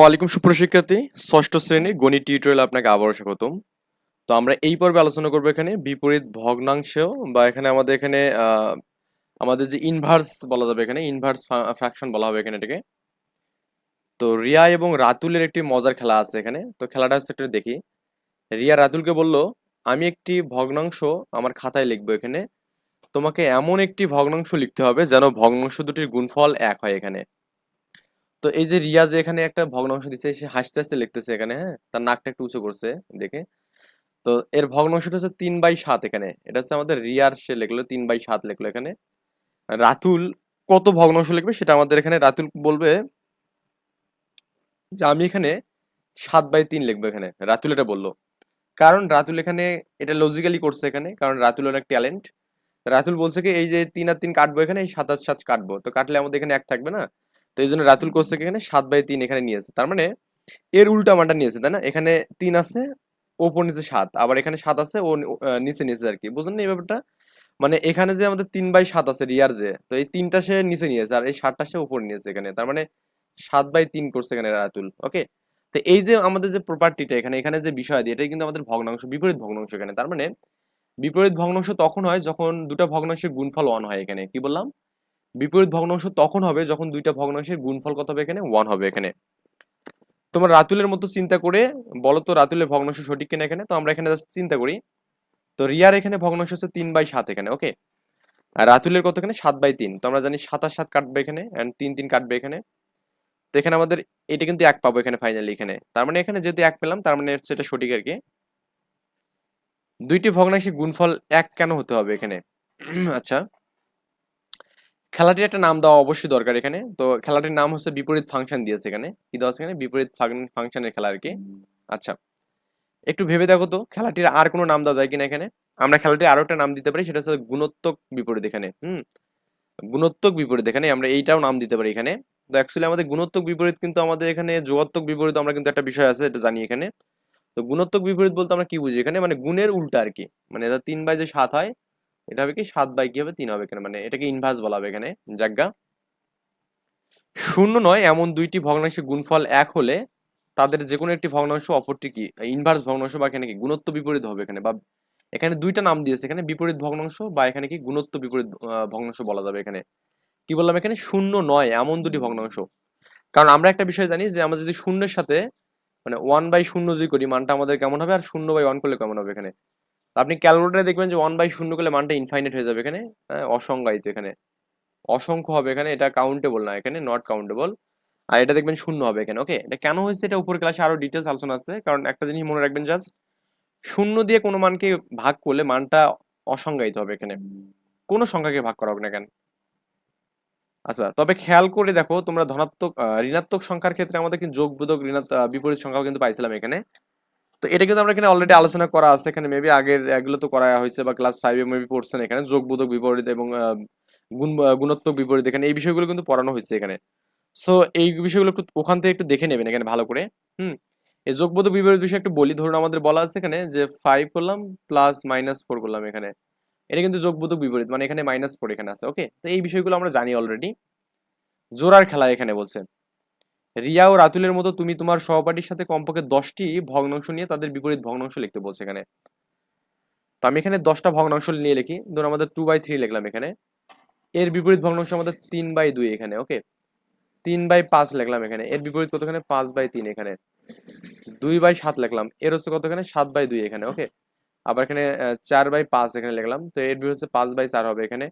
ওয়ালাইকুম সুপ্রশিক্ষার্থী ষষ্ঠ শ্রেণির গণিত টিউটোরিয়াল আপনাকে আবারও স্বাগতম। তো আমরা এই পর্বে আলোচনা করব এখানে বিপরীত ভগ্নাংশ বা এখানে আমাদের এখানে আমাদের যে ইনভার্স বলা যাবে এখানে ইনভার্স ফ্র্যাকশন বলা হবে এখানে এটাকে। তো রিয়া এবং রাতুলের একটি মজার খেলা আছে এখানে। তো খেলাটা হচ্ছে একটু দেখি। রিয়া রাতুলকে বলল, আমি একটি ভগ্নাংশ আমার খাতায় লিখব এখানে। তোমাকে এমন একটি ভগ্নাংশ লিখতে হবে যেন ভগ্নাংশ দুটির গুণফল এক হয় এখানে। তো এই যে রিয়া যে এখানে একটা ভগ্নাংশ দিচ্ছে সে হাসতে হাসতে লিখতেছে এখানে হ্যাঁ? তার নাকটা একটু উঁচু করছে দেখে। তো এর ভগ্নাংশটা হচ্ছে তিন বাই সাত এখানে। এটা হচ্ছে আমাদের রিয়ার সে লিখলো, তিন বাই সাত লিখলো এখানে। রাতুল কত ভগ্নাংশ লিখবে সেটা আমাদের এখানে রাতুল বলবে যে আমি এখানে সাত বাই তিন লিখব এখানে, রাতুল এটা বলল। কারণ রাতুল এখানে এটা লজিক্যালি করছে এখানে, কারণ রাতুল অনেক ট্যালেন্ট রাতুল বলছে কি, এই যে তিন আর তিন কাটবো এখানে, এই সাত আর সাত কাটবো। তো কাটলে আমাদের এখানে এক থাকবে না? তো এই জন্য রাতুল করছে কি এখানে সাত বাই তিন এখানে নিয়েছে তার মানে এর উল্টা মানটা নিয়েছে তাই না? এখানে তিন আছে, ওপর নিচে সাত। আবার এখানে সাত আছে, ও নিচে নিচে আর কি। বুঝলেন না এই ব্যাপারটা? মানে এখানে যে আমাদের তিন বাই সাত আছে রিয়ার যে, তো এই তিনটা সে নিচে নিয়েছে আর এই সাতটা সে উপর নিয়েছে এখানে। তার মানে সাত বাই তিন করছে এখানে রাতুল, ওকে? তো এই যে আমাদের যে প্রপার্টিটা এখানে এখানে যে বিষয় দিয়ে, এটাই কিন্তু আমাদের ভগ্নাংশ, বিপরীত ভগ্নাংশ এখানে। তার মানে বিপরীত ভগ্নাংশ তখন হয় যখন দুটো ভগ্নাংশের গুণফল ওয়ান হয় এখানে। কি বললাম? বিপরীত ভগ্নাংশ তখন হবে যখন দুইটা ভগ্নাংশের গুণফল কত হবে এখানে? ওয়ান হবে এখানে। তোমার রাতুলের মতো চিন্তা করে বলো তো রাতুলের ভগ্নাংশ সঠিক কিনা এখানে? তো আমরা এখানে জাস্ট চিন্তা করি। তো রিয়ার এখানে ভগ্নাংশ হচ্ছে তিন বাই সাত এখানে ওকে আর রাতুলের কত এখানে? সাত বাই তিন। তো আমরা জানি সাত আর সাত কাটবে এখানে অ্যান্ড তিন তিন কাটবে এখানে। তো এখানে আমাদের এটা কিন্তু এক পাবো এখানে ফাইনালি এখানে। তার মানে এখানে যেহেতু এক পেলাম, তার মানে এটা সঠিক আর কি। দুইটি ভগ্নাংশের গুণফল এক কেন হতে হবে এখানে? আচ্ছা। খেলাটির একটা নাম দেওয়া অবশ্যই দরকার এখানে। তো খেলাটির নাম হচ্ছে বিপরীত ফাংশন দিয়েছে এখানে। কি দেওয়া আছে এখানে? বিপরীত ফাংশনের খেলা আর কি আচ্ছা। একটু ভেবে দেখো তো খেলাটির আর কোনো নাম দেওয়া যায় কিনা এখানে? আমরা খেলাটির আরও একটা নাম দিতে পারি সেটা হচ্ছে গুণোত্তক বিপরীত এখানে। হুম? গুণোত্তক বিপরীত এখানে আমরা এইটাও নাম দিতে পারি এখানে। তো অ্যাকচুয়ালি আমাদের গুণোত্তক বিপরীত কিন্তু আমাদের এখানে যোগাত্মক বিপরীত আমরা কিন্তু একটা বিষয় আছে এটা জানি এখানে। তো গুণোত্তক বিপরীত বলতে আমরা কি বুঝি এখানে? মানে গুণের উল্টা আর কি মানে তিন বাই যে সাত হয় এটা হবে কি সাত বাই কি হবে? তিন হবে এখানে। মানে এটাকে ইনভার্স বলা হবে এখানে। জায়গা শূন্য নয় এমন দুইটি ভগ্নাংশের গুণফল এক হলে তাদের যে কোনো একটি ভগ্নাংশ অপরটি কি? ইনভার্স ভগ্নাংশ বা এখানে কি? গুণত্ব বিপরীত হবে এখানে বা এখানে দুইটা নাম দিয়েছে। এখানে বিপরীত ভগ্নাংশ বা এখানে কি? গুণত্ব বিপরীত ভগ্নাংশ বলা যাবে এখানে। কি বললাম এখানে? শূন্য নয় এমন দুটি ভগ্নাংশ। কারণ আমরা একটা বিষয় জানি যে আমরা যদি শূন্যের সাথে মানে ওয়ান বাই শূন্য যদি করি, মানটা আমাদের কেমন হবে? আর শূন্য বাই ওয়ান করলে কেমন হবে এখানে? আপনি ক্যালকুলেটারে দেখবেন যে ওয়ান বাই শূন্য করলে মানটা ইনফাইনাইট হয়ে যাবে এখানে। হ্যাঁ, অসংজ্ঞায়িত এখানে। অসংখ্য হবে এখানে এটা কাউন্টেবল না এখানে নট কাউন্টেবল আর এটা দেখবেন শূন্য হবে এখানে ওকে এটা কেন হয়েছে? এটা উপর ক্লাসে আরও ডিটেলস আলোচনা আছে কারণ একটা জিনিস মনে রাখবেন জাস্ট শূন্য দিয়ে কোনো মানকে ভাগ করলে মানটা অসংজ্ঞায়িত হবে এখানে। কোনো সংখ্যাকে ভাগ করা হবে না কেন আচ্ছা তবে খেয়াল করে দেখো তোমরা ধনাত্মক ঋণাত্মক সংখ্যার ক্ষেত্রে আমাদের কিন্তু যোগ বোধক ঋণাত্মক বিপরীত সংখ্যাও কিন্তু পাইছিলাম এখানে। তো এটা কিন্তু আমরা এখানে অলরেডি আলোচনা করা আছে, এখানে মেবি আগের এগুলো তো করা হয়েছে বা ক্লাস ফাইভে মেবি পড়ছেন এখানে যোগ বোধক বিপরীত এবং গুণ গুণাত্মক বিপরীত এখানে এই বিষয়গুলো কিন্তু পড়ানো হয়েছে এখানে। সো এই বিষয়গুলো একটু ওখান থেকে একটু দেখে নেবেন এখানে ভালো করে। হুম? এই যোগবোধক বিপরীত বিষয়ে একটু বলি, ধরুন আমাদের বলা আছে এখানে যে ফাইভ করলাম প্লাস মাইনাস ফোর করলাম এখানে। এটা কিন্তু যোগবোধক বিপরীত মানে এখানে মাইনাস ফোর এখানে আছে ওকে তো এই বিষয়গুলো আমরা জানি অলরেডি জোড়ার খেলা এখানে বলছে। রিয়া ও রাতুলের মতো তুমি তোমার সহপাঠীর সাথে কমপক্ষে দশটি ভগ্নাংশ নিয়ে তাদের বিপরীত ভগ্নাংশ লিখতে বলছে এখানে। তো আমি এখানে দশটা ভগ্নাংশ নিয়ে লিখি। ধরুন আমাদের টু বাই থ্রি লিখলাম এখানে। এর বিপরীত ভগ্নাংশ আমাদের তিন বাই দুই এখানে ওকে তিন বাই পাঁচ লিখলাম এখানে। এর বিপরীত কত এখানে? পাঁচ বাই তিন এখানে। দুই বাই সাত লিখলাম। এর হচ্ছে কত এখানে? সাত বাই দুই এখানে ওকে আবার এখানে চার বাই পাঁচ এখানে লিখলাম। তো এর বিপরীত হচ্ছে পাঁচ বাই চার হবে এখানে।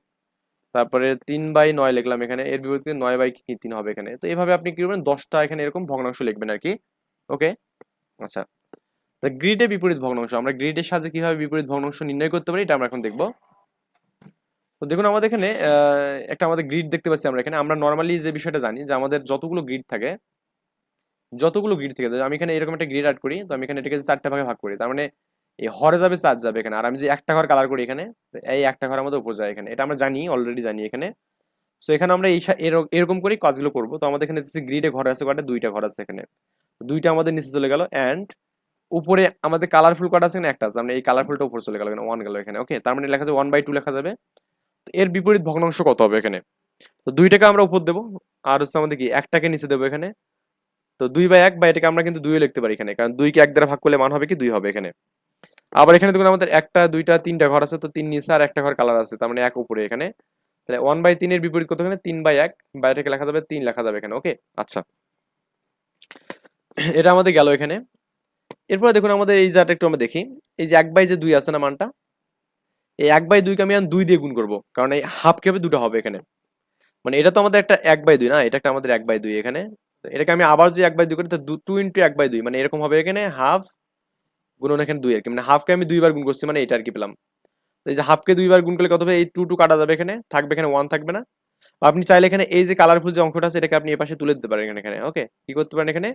তারপরে তিন বাই নয় লিখলাম এখানে। এর বিপরীতে নয় বাই তিন হবে এখানে। তো এইভাবে আপনি কি করবেন? দশটা এখানে এরকম ভগ্নাংশ লিখবেন আর কি। ওকে? আচ্ছা। তো গ্রিডে বিপরীত ভগ্নাংশ। আমরা গ্রিডের সাহায্যে কীভাবে বিপরীত ভগ্নাংশ নির্ণয় করতে পারি, এটা আমরা এখন দেখব। তো দেখুন, আমাদের এখানে একটা আমাদের গ্রিড দেখতে পাচ্ছি আমরা এখানে। আমরা নর্মালি যে বিষয়টা জানি, যে আমাদের যতগুলো গ্রিড থাকে, যতগুলো গ্রিড থেকে আমি এখানে এরকম একটা গ্রিড অ্যাড করি, তো আমি এখানে এটাকে চারটা ভাগে ভাগ করি। তার মানে এই হরে যাবে চার যাবে এখানে। আর আমি যে একটা ঘর কালার করি এখানে এই একটা ঘর আমাদের উপর যায় এখানে। এটা আমরা জানি অলরেডি জানি এখানে। সো এখানে আমরা এই এরকম করেই কাজগুলো করব। তো আমাদের এখানে গ্রিডে ঘর আছে, কটা? দুইটা ঘর আছে এখানে। দুইটা আমাদের নিচে চলে গেল অ্যান্ড উপরে আমাদের কালারফুল কটা আছে এখানে? একটা আছে। মানে এই কালারফুলটা উপরে চলে গেল ওয়ান গেল এখানে। ওকে তার মানে লেখা আছে ওয়ান বাই টু লেখা যাবে। তো এর বিপরীত ভগ্নাংশ কত হবে এখানে? তো দুইটাকে আমরা উপর দেবো। আর হচ্ছে আমাদের কি? একটাকে নিচে দেবো এখানে। তো দুই বাই এক বা এটাকে আমরা কিন্তু দুইও লিখতে পারি এখানে। কারণ দুইকে এক দ্বারা ভাগ করলে মান হবে কি? দুই হবে এখানে। আবার এখানে দেখুন আমাদের একটা, দুইটা, তিনটা ঘর আছে, তো তিন নিচে আর একটা ঘর কালার আছে, তার মানে এক উপরে এখানে। তাহলে ওয়ান বাই তিনের বিপরীত কত এখানে? তিন বাই এক। বাইরেকে লেখা যাবে তিন, লেখা যাবে এখানে ওকে আচ্ছা। এটা আমাদের গেল এখানে। এরপরে দেখুন আমাদের এই জায়গাটা একটু আমরা দেখি। এই যে এক বাই যে দুই আছে না মানটা? এই এক বাই দুইকে আমি এখন দুই দিয়ে গুণ করব, কারণ এই হাফ কেবে দুটো হবে এখানে। মানে এটা তো আমাদের একটা এক বাই দুই না? এটা একটা আমাদের এক বাই দুই এখানে। এটাকে আমি আবার যদি এক বাই দুই করি, তো টু ইন্টু এক বাই দুই মানে এরকম হবে এখানে হাফ গুণন এখানে দুই আর কি। মানে হাফকে আমি দুইবার গুণ করছি মানে এটা আর কি পেলাম। এই যে হাফকে দুইবার গুণ করলে কত হবে? এই টু টু কাটা যাবে এখানে, থাকবে এখানে ওয়ান থাকবে না। আপনি চাইলে এখানে এই যে কালারফুল যে অংশটা আছে, এটাকে আপনি এই পাশে তুলে দিতে পারেন এখানে এখানে ওকে কি করতে পারেন এখানে?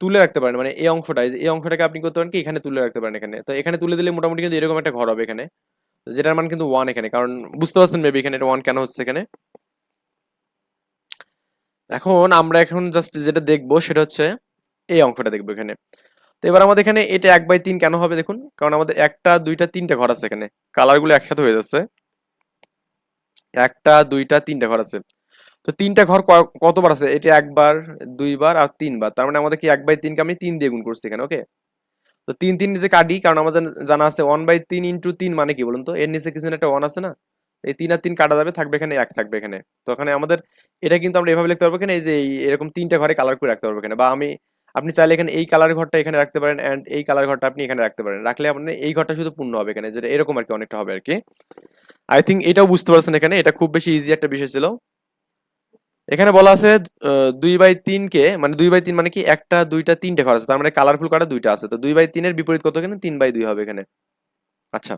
তুলে রাখতে পারেন মানে এই অংশটা, এই অংশটাকে আপনি করতে পারেন কি? এখানে তুলে রাখতে পারেন এখানে। তো এখানে তুলে দিলে মোটামুটি কিন্তু এরকম একটা ঘর হবে এখানে। যেটার মান কিন্তু ওয়ান এখানে, কারণ বুঝতে পারছেন মেবি এখানে এটা ওয়ান কেন হচ্ছে এখানে? এখন আমরা এখন জাস্ট যেটা দেখব, সেটা হচ্ছে এই অংশটা দেখব এখানে। তো এবার আমাদের এখানে এটা এক বাই তিন কেন হবে দেখুন? কারণ আমাদের একটা, দুইটা, তিনটা ঘর আছে এখানে। কালারগুলো একসাথে হয়ে যাচ্ছে। একটা, দুইটা, তিনটা ঘর আছে। তো তিনটা ঘর কতবার আছে? এটা একবার, দুইবার আর তিনবার। তার মানে আমাদের কি এক বাই তিনকে আমি তিন দিয়ে গুণ করছি এখানে ওকে তো তিন তিন যে কাটি, কারণ আমাদের জানা আছে ওয়ান বাই তিন ইন্টু তিন মানে কি বলুন তো? এর নিচে কিছু একটা ওয়ান আছে না? এই তিন আর তিন কাটা যাবে, থাকবে এখানে এক, থাকবে এখানে। তো এখানে আমাদের, এটা কিন্তু আমরা এভাবে লিখতে পারব এখানে, এই যে এরকম তিনটা ঘরে কালার করে রাখতে পারব এখানে। বা আমি আপনি চাইলে এখানে এই কালার ঘরটা এখানে রাখতে পারেন অ্যান্ড এই কালার ঘরটা আপনি এখানে রাখতে পারেন। রাখলে আপনি এই ঘরটা শুধু পূর্ণ হবে এখানে, যেটা এরকম আর কি অনেকটা হবে আর কি। আই থিঙ্ক এটাও বুঝতে পারছেন এখানে, এটা খুব বেশি ইজি একটা বিষয় ছিল। এখানে বলা আছে দুই বাই তিনকে মানে দুই বাই তিন মানে কি একটা, দুইটা, তিনটে ঘর আছে, তার মানে কালারফুল কাটা দুইটা আছে। তো দুই বাই তিনের বিপরীত কত এখানে? তিন বাই দুই হবে এখানে। আচ্ছা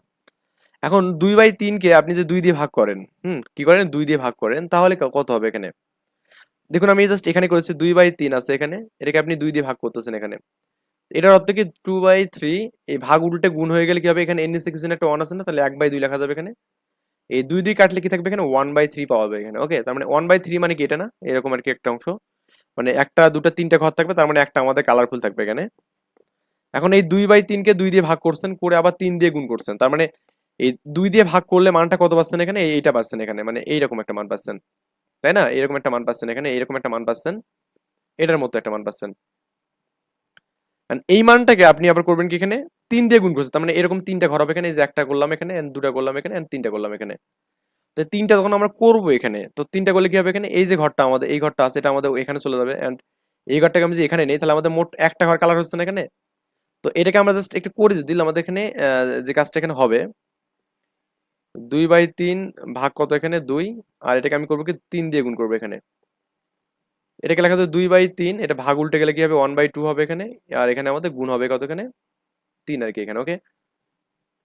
এখন দুই বাই তিনকে আপনি যে দুই দিয়ে ভাগ করেন, হুম, কি করেন? দুই দিয়ে ভাগ করেন, তাহলে কত হবে এখানে? দেখুন, আমি জাস্ট এখানে করেছি দুই বাই তিন আছে এখানে। এটাকে আপনি দুই দিয়ে ভাগ করতেছেন এখানে। এটার অর্থ কি টু বাই থ্রি এই ভাগ উল্টে গুণ হয়ে গেলে কি হবে? এখানে এন কিছু একটা ওয়ান আছে না? তাহলে এক বাই দুই লেখা যাবে এখানে। এই দুই দুই কাটলে কি থাকবে এখানে? ওয়ান বাই থ্রি পাওয়া যাবে এখানে ওকে তার মানে ওয়ান বাই থ্রি মানে কি এটা না? এরকম আর কি একটা অংশ। মানে একটা, দুটা, তিনটা ঘর থাকবে, তার মানে একটা আমাদের কালারফুল থাকবে এখানে। এখন এই দুই বাই তিনকে দুই দিয়ে ভাগ করছেন, করে আবার তিন দিয়ে গুণ করছেন। তার মানে এই দুই দিয়ে ভাগ করলে মানটা কত পাচ্ছেন এখানে? এই- এইটা পাচ্ছেন এখানে মানে এইরকম একটা মান পাচ্ছেন। তাই না? এরকম একটা মান পাচ্ছেন এখানে, এরকম একটা মান পাচ্ছেন। এটার মতো একটা মান পাচ্ছেন। এই মানটাকে আপনি আবার করবেন কি এখানে? তিন দিয়ে গুণ করছেন। তার মানে এরকম তিনটা ঘর হবে এখানে যে একটা করলাম এখানে দুটা করলাম এখানে তিনটা করলাম এখানে। তো তিনটা যখন আমরা করব এখানে, তো তিনটা করলে কি হবে এখানে? এই যে ঘরটা আমাদের, এই ঘরটা আছে, এটা আমাদের এখানে চলে যাবে। এন্ড এই ঘরটাকে আমি যে এখানে নেই, তাহলে আমাদের মোট একটা ঘর কালার হচ্ছে না এখানে। তো এটাকে আমরা জাস্ট একটু করে দিলে আমাদের এখানে যে কাজটা এখানে হবে দুই বাই তিন ভাগ কত এখানে? দুই। আর এটাকে আমি করব কি? তিন দিয়ে গুণ করব এখানে। এটাকে লেখা যাবে দুই বাই তিন। এটা ভাগ উল্টে গেলে কি হবে? ওয়ান বাই টু হবে এখানে। আর এখানে আমাদের গুণ হবে কত এখানে? তিন আর কি এখানে ওকে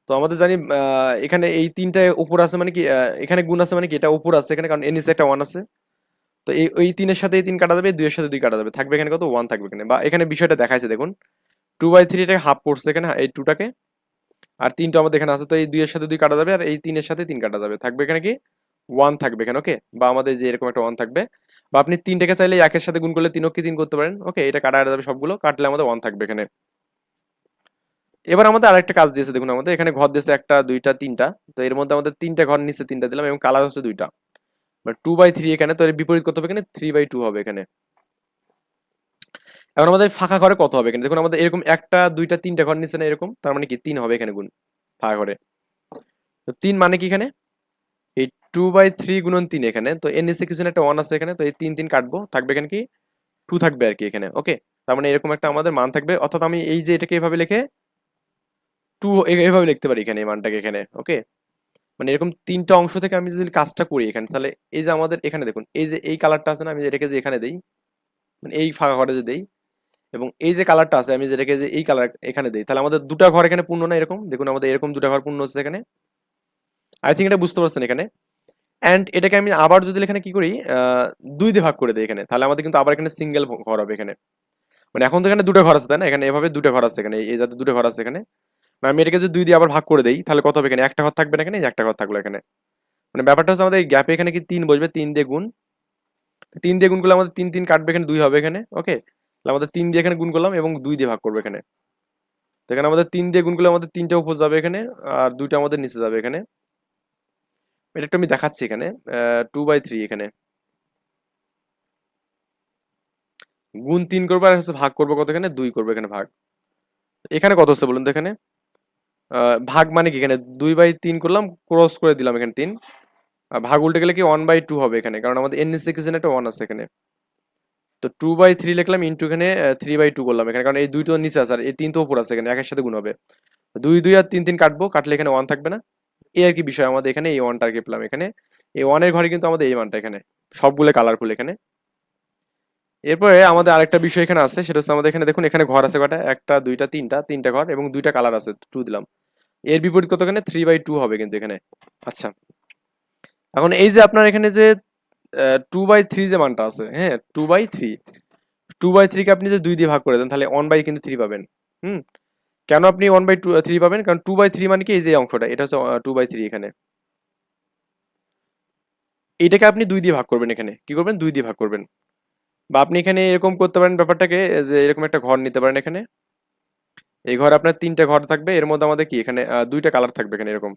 তো আমাদের জানি এখানে এই তিনটা উপর আছে মানে কি এখানে গুণ আছে মানে কি? এটা উপর আছে এখানে, কারণ এর একটা ওয়ান আছে। তো এই ওই তিনের সাথে এই তিন কাটা যাবে দুইয়ের সাথে দুই কাটা যাবে। থাকবে এখানে কত? ওয়ান থাকবে এখানে। বা এখানে বিষয়টা দেখাইছে, দেখুন। টু বাই থ্রিটাকে হাফ করছে এখানে, এই টুটাকে আর তিনটা আমাদের এখানে আছে, তো এই দুইয়ের সাথে দুই কাটা যাবে আর এই তিনের সাথে তিন কাটা যাবে। থাকবে এখানে কি? ওয়ান থাকবে এখানে ওকে বা আমাদের যে এরকম একটা ওয়ান থাকবে। বা আপনি তিনটাকে চাইলে একের সাথে গুণ করলে তিনকে তিন করতে পারেন? ওকে এটা কাটা যাবে সবগুলো, কাটলে আমাদের ওয়ান থাকবে এখানে। এবার আমাদের আরেকটা কাজ দিয়েছে, দেখুন আমাদের, এখানে ঘর দিয়েছে একটা, দুইটা, তিনটা। তো এর মধ্যে আমাদের তিনটা ঘর নিচে তিনটা দিলাম এবং কালার হচ্ছে দুইটা। টু বাই থ্রি এখানে, তো এর বিপরীত কত হবে এখানে? থ্রি বাই টু হবে এখানে। এখন আমাদের ফাঁকা ঘরে কত হবে এখানে? দেখুন আমাদের এরকম একটা, দুইটা, তিনটা ঘর নিচে না এরকম, তার মানে কি? তিন হবে এখানে গুণ। ফাঁকা ঘরে তো তিন মানে কি এখানে? এই টু বাই থ্রি গুণন তিন এখানে। তো এর নিচে কিছু একটা ওয়ান আছে এখানে। তো এই তিন তিন কাটবো। থাকবে এখানে কি? টু থাকবে আর কি এখানে। ওকে তার মানে এরকম একটা আমাদের মান থাকবে। অর্থাৎ আমি এই যে এটাকে এভাবে লিখে টু এভাবে লিখতে পারি এখানে এই মানটাকে এখানে। ওকে মানে এরকম তিনটা অংশ থেকে আমি যদি কাজটা করি এখানে, তাহলে এই যে আমাদের এখানে দেখুন, এই যে এই কালারটা আছে না, আমি এটাকে যে এখানে দেই মানে এই ফাঁকা ঘরে যে দেই এবং এই যে কালারটা আছে, আমি যেটাকে যে এই কালার এখানে দেই, তাহলে আমাদের দুটা ঘর এখানে পূর্ণ না এরকম? দেখুন, আমাদের এরকম দুটা ঘর পূর্ণ হচ্ছে এখানে। আই থিঙ্ক এটা বুঝতে পারছেন এখানে। অ্যান্ড এটাকে আমি আবার যদি এখানে কি করি দুই দিয়ে ভাগ করে দিই এখানে, তাহলে আমাদের কিন্তু আবার এখানে সিঙ্গেল ঘর হবে এখানে। মানে এখন তো এখানে দুটো ঘর আছে, তাই না? এখানে এভাবে দুটো ঘর আছে এখানে, এই যাতে দুটো ঘর আছে এখানে। মানে আমি এটাকে যদি দুই দিয়ে আবার ভাগ করে দেই, তাহলে কত হবে এখানে? একটা ঘর থাকবে না এখানে একটা ঘর থাকল এখানে। মানে ব্যাপারটা হচ্ছে আমাদের গ্যাপে এখানে কি তিন বসবে? তিন দিয়ে গুণ। তিন দিয়ে গুণ করলে আমাদের তিন তিন কাটবে এখানে, দুই হবে এখানে ওকে আমাদের তিন দিয়ে এখানে গুণ করলাম এবং দুই দিয়ে ভাগ করবে এখানে। তো এখানে আমাদের তিন দিয়ে গুণ করলে আমাদের তিনটা উপর যাবে এখানে আর দুইটা আমাদের নিচে যাবে এখানে। এটা একটু আমি দেখাচ্ছি এখানে টু বাই থ্রি এখানে। গুণ তিন করব আর হচ্ছে ভাগ করব কত এখানে? দুই করব এখানে ভাগ। এখানে কত হচ্ছে বলুন তো এখানে? ভাগ মানে কি এখানে? দুই বাই তিন করলাম ক্রস করে দিলাম এখানে তিন। ভাগ উল্টে গেলে কি ওয়ান বাই টু হবে এখানে, কারণ আমাদের এন এস সিক্সেন একটা ওয়ান আছে এখানে। তো টু বাই থ্রি লিখলাম ইন্টু এখানে থ্রি বাই টু করলাম এখানে। কারণ এই দুই তো নিচে আছে, আর এই তিন তো উপর আছে এখানে একের সাথে গুণ হবে। দুই দুই আর তিন তিন কাটবো, কাটলে এখানে ওয়ান থাকবে না। এই আর কি বিষয়, আমাদের এখানে এই ওয়ানটা আর কি পেলাম এখানে। এই ওয়ানের ঘরে কিন্তু আমাদের এই মানটা এখানে। সবগুলো কালারফুল এখানে। এরপরে আমাদের আরেকটা বিষয় এখানে আছে, সেটা হচ্ছে আমাদের এখানে দেখুন, এখানে ঘর আছে কটা একটা, দুইটা, তিনটা তিনটা ঘর এবং দুইটা কালার আছে টু দিলাম। এর বিপরীত কত এখানে থ্রি বাই টু হবে কিন্তু এখানে। আচ্ছা। এখন এই যে আপনার এখানে যে টু বাই থ্রি যে মানটা আছে হ্যাঁ two by three two by থ্রিকে আপনি যদি দুই দিয়ে ভাগ করে দেন, তাহলে ওয়ান বাই কিন্তু থ্রি পাবেন, হুম? কেন আপনি ওয়ান বাই টু থ্রি পাবেন? কারণ টু বাই থ্রি মানে কি? এই যে অংশটা, এটা হচ্ছে টু বাই থ্রি এখানে। এটাকে আপনি দুই দিয়ে ভাগ করবেন এখানে। কি করবেন? দুই দিয়ে ভাগ করবেন। বা আপনি এখানে এরকম করতে পারেন ব্যাপারটাকে, যে এরকম একটা ঘর নিতে পারেন এখানে। এই ঘরে আপনার তিনটা ঘর থাকবে, এর মধ্যে আমাদের কি? এখানে দুইটা কালার থাকবে এখানে এরকম।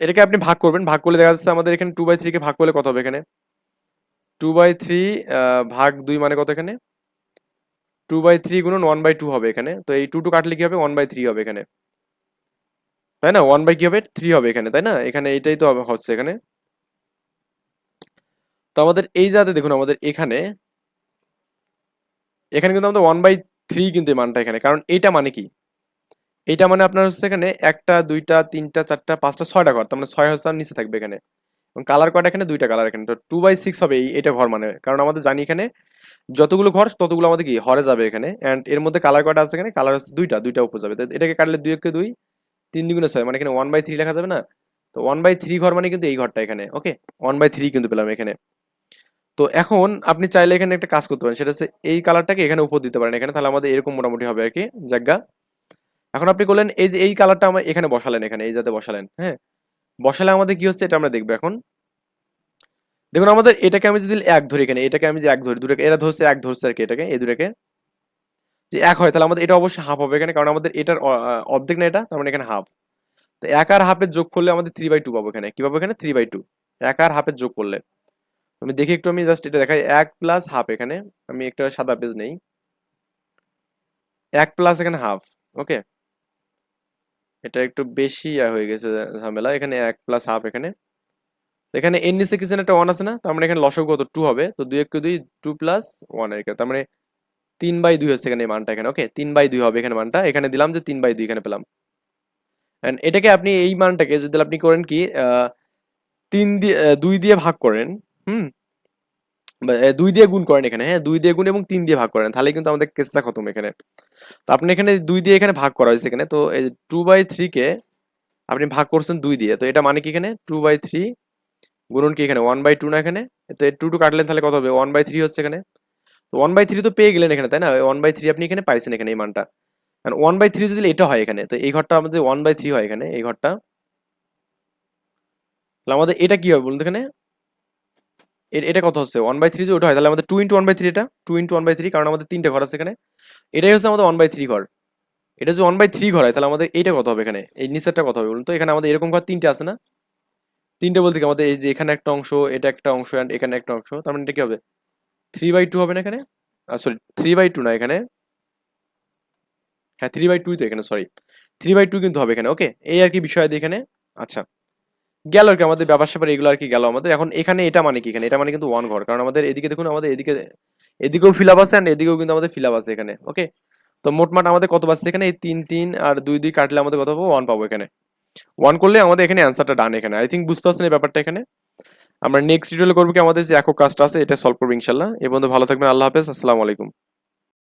এটাকে আপনি ভাগ করবেন। ভাগ করলে দেখা যাচ্ছে আমাদের এখানে টু বাই থ্রিকে ভাগ করলে কত হবে এখানে? টু বাই থ্রি ভাগ দুই মানে কত এখানে? টু বাই থ্রি গুণন ওয়ান বাই টু হবে এখানে। তো এই টু টু কাটলে কি হবে? ওয়ান বাই থ্রি হবে এখানে। তাই না? ওয়ান বাই কি হবে? থ্রি হবে এখানে, তাই না? এখানে এইটাই তো হবে- হচ্ছে এখানে। তো আমাদের এই যাতে দেখুন, আমাদের এখানে এখানে কিন্তু আমাদের ওয়ান বাই থ্রি কিন্তু এই মানটা এখানে। কারণ এইটা মানে কি? এইটা মানে আপনার হচ্ছে এখানে একটা, দুইটা, তিনটা, চারটা, পাঁচটা, ছয়টা ঘর, তার মানে ছয় আর নিচে থাকবে এখানে। এবং কালার কয়টা এখানে? দুইটা কালার এখানে। তো টু বাই সিক্স হবে এটা ঘর মানে। কারণ আমাদের জানি এখানে যতগুলো ঘর, ততগুলো আমাদের কি? হরে যাবে এখানে। অ্যান্ড এর মধ্যে কালার কয়টা আছে এখানে? কালার হচ্ছে দুইটা দুইটা উপর যাবে। এটাকে কাটলে দুই একে দুই, তিন দুগুণে ছয় মানে এখানে ওয়ান বাই থ্রি লেখা যাবে না? তো ওয়ান বাই থ্রি ঘর মানে কিন্তু এই ঘরটা এখানে ওকে ওয়ান বাই থ্রি কিন্তু পেলাম এখানে। তো এখন আপনি চাইলে এখানে একটা কাজ করতে পারেন। সেটা হচ্ছে এই কালারটাকে এখানে উপর দিতে পারেন। এখানে তাহলে আমাদের এরকম মোটামুটি হবে আর কি। জায়গা এখন আপনি করলেন, এই যে, এই কালারটা আমার এখানে বসালেন, এখানে, এই যাতে বসালেন হ্যাঁ? বসালে আমাদের কি হচ্ছে? এটা আমরা দেখব এখন। দেখুন, আমাদের এটাকে আমি যদি এক ধরি এখানে, এটাকে আমি যে এক ধরি, দুটাকে, এরা ধরছে, এক ধরছে আর কি এটাকে, এই দুটাকে। যে এক হয়, তাহলে আমাদের এটা অবশ্যই হাফ হবে এখানে, কারণ আমাদের এটার অর্ধেক না এটা, তার মানে এখানে হাফ তো এক আর হাফের যোগ করলে আমাদের থ্রি বাই টু পাবো এখানে। কি পাবো এখানে? থ্রি বাই টু এক আর হাফের যোগ করলে। আমি দেখি একটু, আমি জাস্ট এটা দেখাই, এক প্লাস হাফ এখানে। আমি একটা সাদা পেজ নেই। এক প্লাস এখানে হাফ ওকে এটা একটু বেশি হয়ে গেছে ঝামেলা, এখানে এক প্লাস হাফ এখানে এখানে এন নিচে কিছু একটা ওয়ান আছে না, তার মানে এখানে লসক কত টু হবে, তো দুই এক দুই টু প্লাস ওয়ান কি। তার মানে তিন বাই দুই হচ্ছে এখানে মানটা এখানে ওকে তিন বাই দুই হবে এখানে মানটা, এখানে দিলাম যে তিন বাই দুই এখানে পেলাম অ্যান্ড এটাকে আপনি এই মানটাকে যদি আপনি করেন কি তিন দিয়ে দুই দিয়ে ভাগ করেন, হুম দুই দিয়ে গুণ করেন এখানে হ্যাঁ দুই দিয়ে গুণ এবং তিন দিয়ে ভাগ করেন, তাহলে কিন্তু আমাদের কেসটা খতম এখানে। তো আপনি এখানে দুই দিয়ে এখানে ভাগ করা হয়েছে এখানে, তো এই টু বাই থ্রিকে আপনি ভাগ করছেন দুই দিয়ে, তো এটা মানে কি এখানে? টু বাই থ্রি গুণন কি এখানে? ওয়ান বাই টু না এখানে? তো টু টু কাটলেন তাহলে কত হবে? ওয়ান বাই থ্রি হচ্ছে এখানে। তো ওয়ান বাই থ্রি তো পেয়ে গেলেন এখানে, তাই না? ওয়ান বাই থ্রি আপনি এখানে পাইছেন এখানে এই মানটা। কারণ ওয়ান বাই থ্রি যদি এটা হয় এখানে, তো এই ঘরটা আমাদের ওয়ান বাই থ্রি হয় এখানে, এই ঘরটা। তাহলে আমাদের এটা কি হবে বলুন এখানে? এটা কত হচ্ছে? ওয়ান বাই থ্রি যে ওটা হয় তাহলে আমাদের two into one by three এটা? Two into one by three কারণ আমাদের তিনটে ঘর আছে এখানে। এটাই হচ্ছে আমাদের ওয়ান বাই থ্রি ঘর। এটা যদি ওয়ান বাই থ্রি ঘর হয়, তাহলে আমাদের এইটা কত হবে এখানে? এই নিচেরটা কত হবে বলুন তো? এখানে আমাদের এরকম ঘর তিনটে আছে না? তিনটে বলতে কি? আমাদের এই যে এখানে একটা অংশ, এটা একটা অংশ অ্যান্ড এখানে একটা অংশ। তার মানে এটা কি হবে? থ্রি বাই টু হবে না এখানে? সরি থ্রি বাই টু না এখানে। হ্যাঁ থ্রি বাই টুই তো এখানে সরি থ্রি বাই টু কিন্তু হবে এখানে ওকে এই আর কি বিষয় এখানে। আচ্ছা। গেল আর কি, আমাদের ব্যাপার স্যাপার এগুলো আর কি গেল আমাদের। এখন এখানে এটা মানে কি এখানে? এটা মানে কিন্তু ওয়ান ঘর। কারণ আমাদের এদিকে দেখুন, আমাদের এদিকে, এদিকেও ফিল আপ আছে অ্যান্ড এদিকেও কিন্তু আমাদের ফিল আপ আছে এখানে ওকে তো মোটমাট আমাদের কত বাজছে এখানে? এই তিন তিন আর দুই দুই কাটলে আমাদের কত পাবো? ওয়ান পাবো এখানে। ওয়ান করলে আমাদের এখানে অ্যান্সারটা ডান এখানে। আই থিঙ্ক বুঝতে পারছেন এই ব্যাপারটা এখানে? আমরা নেক্সট ভিডিওতে করব কি? আমাদের যে একক কাজটা আছে, এটা সলভ করব ইনশাল্লাহ এই বন্ধু ভালো থাকবেন, আল্লাহ হাফেজ, আসসালামু আলাইকুম।